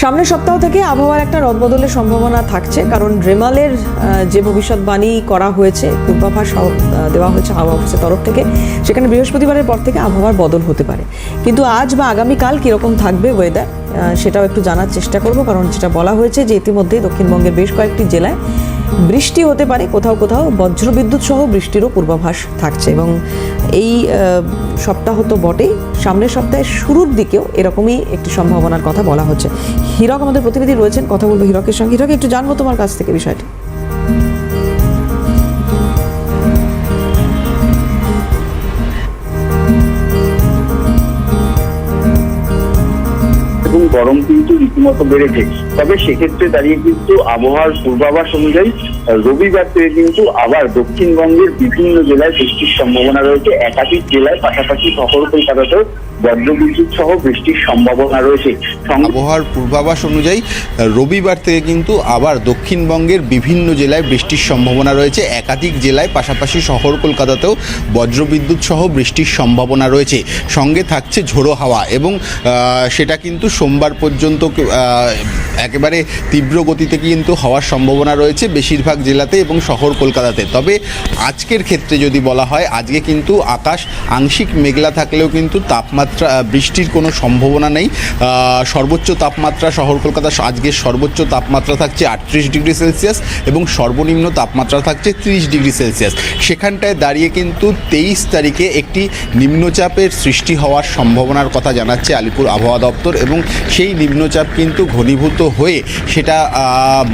সামনের সপ্তাহ থেকে আবহাওয়ার একটা রদবদলের সম্ভাবনা থাকছে কারণ ড্রেমালের আহ, যে ভবিষ্যৎবাণী করা হয়েছে পূর্বাভাস দেওয়া হয়েছে আবহাওয়া অফিসের তরফ থেকে সেখানে বৃহস্পতিবারের পর থেকে আবহাওয়ার বদল হতে পারে। কিন্তু আজ বা আগামীকাল কীরকম থাকবে ওয়েদার সেটাও একটু জানার চেষ্টা করব কারণ যেটা বলা হয়েছে যে ইতিমধ্যে দক্ষিণবঙ্গের বেশ কয়েকটি জেলায় বৃষ্টি হতে পারে কোথাও কোথাও বজ্রবিদ্যুৎ সহ বৃষ্টিরও পূর্বাভাস থাকছে এবং এই সপ্তাহ তো বটেই। সামনের সপ্তাহের শুরুর দিকেও এরকমই একটি সম্ভাবনার কথা বলা হচ্ছে। হীরক আমাদের প্রতিনিধি রয়েছেন, কথা বলব হীরকের সঙ্গে। হীরক, একটু জানব তোমার কাছ থেকে বিষয়টি। গরম কিন্তু রীতিমতো বেড়েছে তবে সেক্ষেত্রে দাঁড়িয়ে কিন্তু আবহাওয়ার পূর্বাভাস অনুযায়ী, রবিবার থেকে কিন্তু আবার দক্ষিণবঙ্গের বিভিন্ন জেলায় বৃষ্টির সম্ভাবনা রয়েছে। একাধিক জেলায়, পাশাপাশি শহর কলকাতাতেও বজ্রবিদ্যুৎ সহ বৃষ্টির সম্ভাবনা রয়েছে। আবহাওয়ার পূর্বাভাস অনুযায়ী, রবিবার থেকে কিন্তু আবার দক্ষিণবঙ্গের বিভিন্ন জেলায় বৃষ্টির সম্ভাবনা রয়েছে। একাধিক জেলায়, পাশাপাশি শহর কলকাতাতেও বজ্রবিদ্যুৎ সহ বৃষ্টির সম্ভাবনা রয়েছে। সঙ্গে থাকছে ঝোড়ো হাওয়া এবং সেটা কিন্তু সোমবার পর্যন্ত একেবারে তীব্র গতিতে কিন্তু হওয়ার সম্ভাবনা রয়েছে বেশিরভাগ জেলাতে এবং শহর কলকাতাতে। তবে আজকের ক্ষেত্রে যদি বলা হয়, আজকে কিন্তু আকাশ আংশিক মেঘলা থাকলেও কিন্তু তাপমাত্রা বৃষ্টির কোনো সম্ভাবনা নেই। সর্বোচ্চ তাপমাত্রা শহর কলকাতা আজকের সর্বোচ্চ তাপমাত্রা থাকছে আটত্রিশ ডিগ্রি সেলসিয়াস এবং সর্বনিম্ন তাপমাত্রা থাকছে ত্রিশ ডিগ্রি সেলসিয়াস। সেখানটায় দাঁড়িয়ে কিন্তু তেইশ তারিখে একটি নিম্নচাপের সৃষ্টি হওয়ার সম্ভাবনার কথা জানাচ্ছে আলিপুর আবহাওয়া দপ্তর এবং সেই নিম্নচাপ কিন্তু ঘনীভূত হয়ে সেটা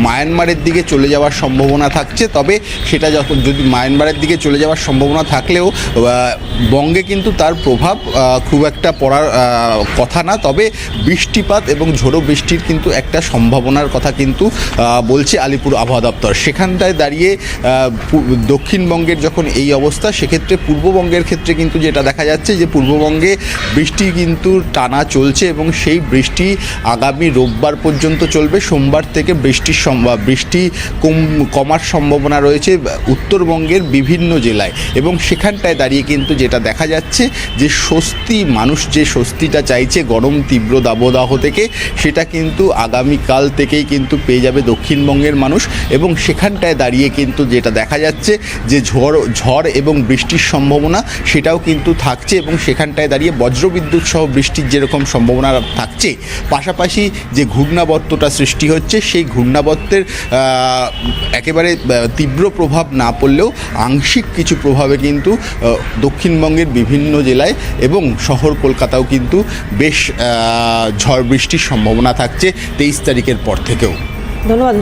মায়ানমারের দিকে চলে যাওয়ার সম্ভাবনা থাকছে। তবে সেটা যখন যদি মায়ানমারের দিকে চলে যাওয়ার সম্ভাবনা থাকলেও বঙ্গে কিন্তু তার প্রভাব খুব একটা পড়ার কথা না। তবে বৃষ্টিপাত এবং ঝোড়ো বৃষ্টির কিন্তু একটা সম্ভাবনার কথা কিন্তু বলছে আলিপুর আবহাওয়া দপ্তর। সেখানটায় দাঁড়িয়ে দক্ষিণবঙ্গের যখন এই অবস্থা, সেক্ষেত্রে পূর্ববঙ্গের ক্ষেত্রে কিন্তু যেটা দেখা যাচ্ছে যে, পূর্ববঙ্গে বৃষ্টি কিন্তু টানা চলছে এবং সেই বৃষ্টি আগামী রোববার পর্যন্ত চলবে। সোমবার থেকে বৃষ্টির বৃষ্টি কম কমার সম্ভাবনা রয়েছে উত্তরবঙ্গের বিভিন্ন জেলায়। এবং সেখানটায় দাঁড়িয়ে কিন্তু যেটা দেখা যাচ্ছে যে স্বস্তি, মানুষ যে স্বস্তিটা চাইছে গরম তীব্র দাবদাহ থেকে, সেটা কিন্তু আগামীকাল থেকেই কিন্তু পেয়ে যাবে দক্ষিণবঙ্গের মানুষ। এবং সেখানটায় দাঁড়িয়ে কিন্তু যেটা দেখা যাচ্ছে যে ঝড় ঝড় এবং বৃষ্টির সম্ভাবনা, সেটাও কিন্তু থাকছে। এবং সেখানটায় দাঁড়িয়ে বজ্রবিদ্যুৎ সহ বৃষ্টির যেরকম সম্ভাবনা থাকছে, পাশাপাশি যে ঘূর্ণাবর্তটা সৃষ্টি হচ্ছে, সেই ঘূর্ণাবর্তের একেবারে তীব্র প্রভাব না পড়লেও আংশিক কিছু প্রভাবে কিন্তু দক্ষিণবঙ্গের বিভিন্ন জেলায় এবং শহর কলকাতাও কিন্তু বেশ ঝড় বৃষ্টির সম্ভাবনা থাকছে তেইশ তারিখের পর থেকেও। ধন্যবাদ।